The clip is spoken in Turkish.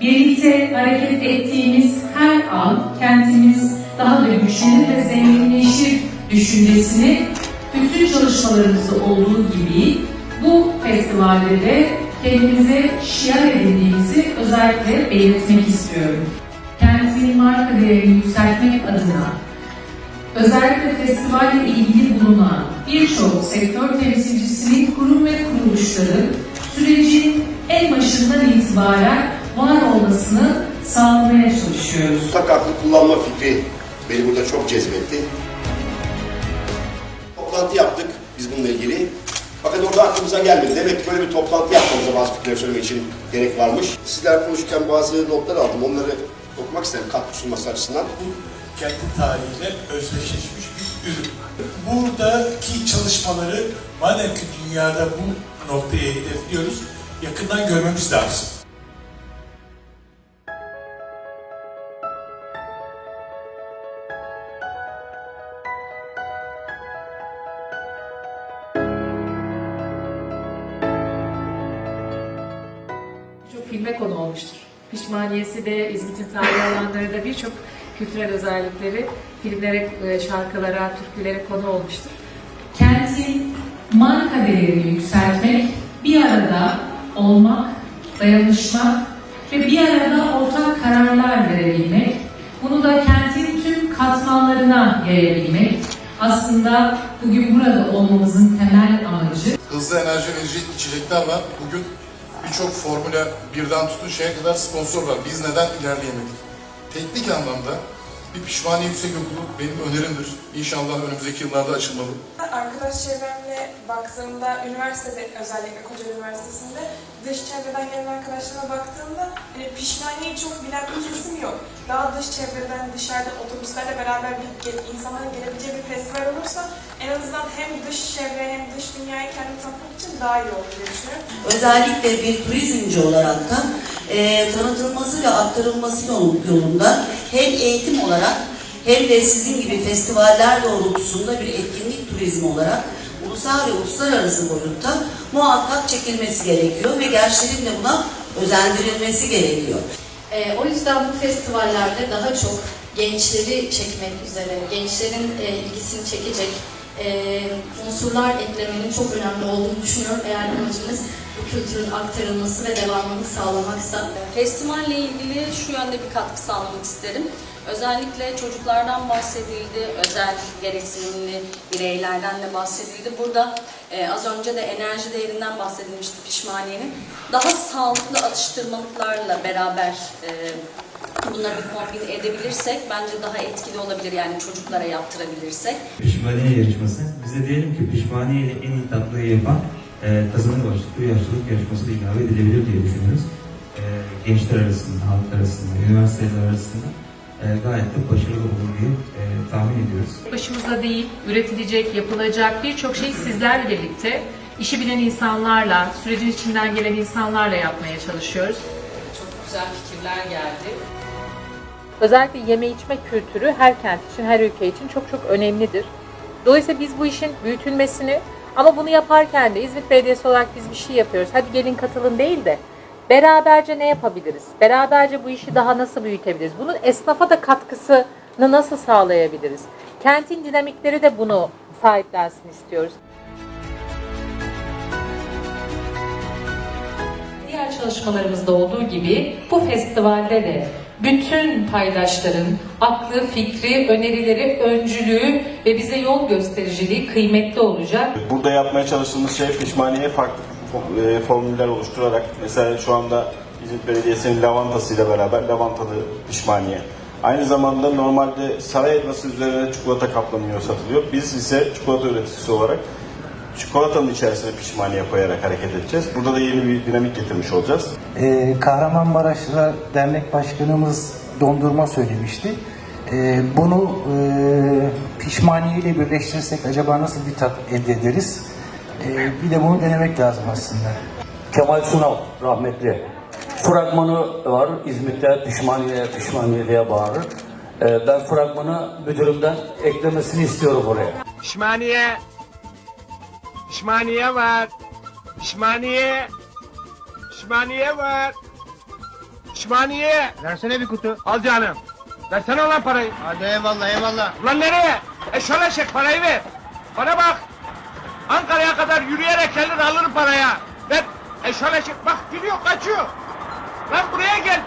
Birlikte hareket ettiğimiz her an kentimiz daha da güçlenir ve zenginleşir düşüncesini bütün çalışmalarımızda olduğu gibi bu festivalde de kendimize şiar edindiğimizi özellikle belirtmek istiyorum. Kentin marka değerini yükseltmek adına özellikle festivalle ilgili bulunan birçok sektör temsilcisinin kurum ve kuruluşları sürecin en başından itibaren olmasını sağlamaya çalışıyoruz. Ortak aklı kullanma fikri beni burada çok cezbetti. Toplantı yaptık biz bununla ilgili. Fakat orada aklımıza gelmedi. Demek ki böyle bir toplantı yapmamıza bazı fikirleri söylemek için gerek varmış. Sizler konuşurken bazı notlar aldım. Onları okumak isterim katkı sunması açısından. bu kendi tarihiyle özdeşleşmiş bir ürün. Buradaki çalışmaları madem ki dünyada bu noktaya hedefliyoruz, yakından görmemiz lazım. Filme konu olmuştur. Pişmaniyesi de, İzmit'in tarihi alanları da birçok kültürel özellikleri filmlere, e, şarkılara, türkülere konu olmuştur. Kentin marka değerini yükseltmek, bir arada olmak, dayanışmak ve bir arada ortak kararlar verebilmek, bunu da kentin tüm katmanlarına yayabilmek aslında bugün burada olmamızın temel amacı. hızlı enerji verici içecekler var. Bugün birçok Formula 1'den tutun şeye kadar sponsor var. Biz neden ilerleyemedik? Teknik anlamda bir pişmaniye yüksek okulu benim önerimdir. İnşallah önümüzdeki yıllarda açılmalı. Arkadaş çevremle baktığımda, üniversitede özellikle Kocaeli Üniversitesi'nde dış çevreden gelen arkadaşlarıma baktığımda hani pişmaniyeyi çok bilen bir kesim yok. Daha dış çevreden, dışarıda otobüslerle beraber bir insanların gelebileceği bir festival olursa en azından hem dış çevre hem dış dünyayı kendini tanıtmak için daha iyi olur diye düşünüyorum. özellikle bir turizmci olarak da e, tanıtılması ve aktarılması yol- yolunda hem eğitim olarak hem de sizin gibi festivaller doğrultusunda bir etkinlik turizmi olarak ulusal ve uluslararası boyutta muhakkak çekilmesi gerekiyor ve gençlerin de buna özendirilmesi gerekiyor. Ee, o yüzden bu festivallerde daha çok gençleri çekmek üzere, gençlerin e, ilgisini çekecek e, unsurlar eklemenin çok önemli olduğunu düşünüyorum. Eğer amacımız bu kültürün aktarılması ve devamını sağlamaksa. Festivalle ilgili şu yönde bir katkı sağlamak isterim. Özellikle çocuklardan bahsedildi, özel gereksinimli bireylerden de bahsedildi. Burada e, az önce de enerji değerinden bahsedilmişti pişmaniyenin. Daha sağlıklı atıştırmalıklarla beraber e, bunları bir kombin edebilirsek bence daha etkili olabilir yani çocuklara yaptırabilirsek. Pişmaniye yarışması. Bize diyelim ki pişmaniye ile en iyi tatlıyı yapan e, kazanır başlıklı bir yaşlılık yarışması da ilave edilebilir diye düşünüyoruz. E, gençler arasında, halk arasında, üniversiteler arasında e, gayet de başarılı olur diye e, tahmin ediyoruz. Başımıza değil, üretilecek, yapılacak birçok şey sizlerle birlikte, işi bilen insanlarla, sürecin içinden gelen insanlarla yapmaya çalışıyoruz. Çok güzel fikirler geldi. Özellikle yeme içme kültürü her kent için, her ülke için çok çok önemlidir. Dolayısıyla biz bu işin büyütülmesini ama bunu yaparken de İzmit Belediyesi olarak biz bir şey yapıyoruz. Hadi gelin katılın değil de beraberce ne yapabiliriz? Beraberce bu işi daha nasıl büyütebiliriz? Bunun esnafa da katkısını nasıl sağlayabiliriz? Kentin dinamikleri de bunu sahiplensin istiyoruz. Diğer çalışmalarımızda olduğu gibi bu festivalde de bütün paydaşların aklı, fikri, önerileri, öncülüğü ve bize yol göstericiliği kıymetli olacak. Burada yapmaya çalıştığımız şey pişmaniye farklı e, formüller oluşturarak mesela şu anda İzmit Belediyesi'nin lavantasıyla beraber lavantalı pişmaniye. Aynı zamanda normalde saray elması üzerine çikolata kaplanıyor satılıyor. Biz ise çikolata üreticisi olarak çikolatanın içerisine pişmaniye koyarak hareket edeceğiz. Burada da yeni bir dinamik getirmiş olacağız. Ee, Kahramanmaraş'ta dernek başkanımız dondurma söylemişti. Ee, bunu e, pişmaniye ile birleştirirsek acaba nasıl bir tat elde ederiz? Ee, bir de bunu denemek lazım aslında. Kemal Sunal rahmetli. Fragmanı var İzmit'te pişmaniye pişmaniye diye bağırır. Ee, ben fragmanı müdürümden eklemesini istiyorum oraya. Pişmaniye. Pişmaniye var. Pişmaniye. Pişmaniye var. Pişmaniye. Versene bir kutu. Al canım. Versene lan parayı. Hadi eyvallah eyvallah. Ulan nereye? Eşol eşek parayı ver. Bana bak. Ankara'ya kadar yürüyerek gelir alırım paraya. Ver. Eşol eşek bak gidiyor kaçıyor. Lan buraya gel.